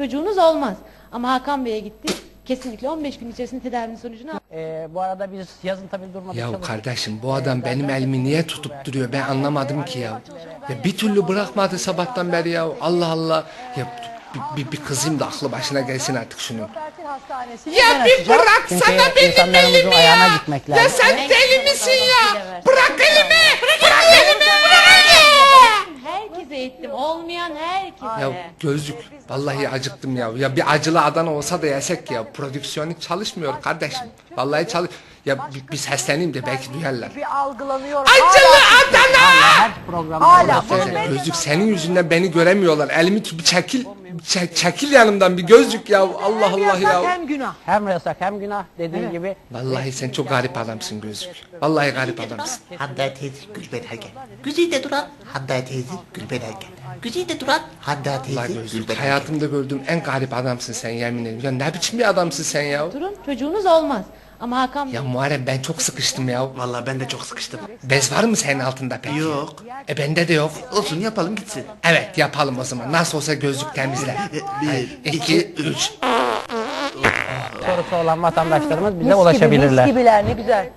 Çocuğunuz olmaz. Ama Hakan Bey'e gitti. Kesinlikle 15 gün içerisinde tedavinin sonucunu aldı. Ee, bu arada biz yazın tabii durmadık Ya çalıştık. kardeşim bu adam benim elimi niye tutup duruyor ben anlamadım ki ya. Ya bir türlü bırakmadı sabahtan beri ya. Allah Allah. Ya bir, bir, bir kızayım da aklı başına gelsin artık şunun. Ya bir bıraksana benim elimi ya. Ya sen deli misin ya? Bırak elimi! Herkese ettim. Olmayan herkese. Ya gözlük vallahi acıktım ya. Ya bir acılı Adana olsa da yesek ya. Prodüksiyon hiç çalışmıyor kardeşim. Vallahi çalış. Ya bir, bir sesleneyim de belki duyarlar. bir algılanıyor. Acılı Adana! Her programda Hala ben- Gözlük senin yüzünden beni göremiyorlar. Elimi tut bir çekil. Çek, çekil yanımdan bir gözlük ya. Allah Allah yasak ya. hem günah. Hem yasak hem günah dediğin gibi. Vallahi sen çok garip adamsın gözlük. Vallahi garip adamsın. Hande teyze Gülben Ergen. Güzide duran Hande teyze Gülben Ergen. Güzide duran Hande Allah teyze gözlük. Gülben Ergen. Hayatımda gördüğüm en garip adamsın sen yemin ederim. Ya ne biçim bir adamsın sen ya. Durun çocuğunuz olmaz. Ama Hakan Bey Ya Muharrem ben çok sıkıştım ya. Vallahi ben de çok sıkıştım. Bez var mı senin altında peki? Yok. E bende de yok. Olsun yapalım gitsin. Evet yapalım o zaman. Nasıl olsa gözlük temizler. Bir, İki, üç. Sorusu olan vatandaşlarımız bize Mis gibi, ulaşabilirler. mis gibiler ne güzel.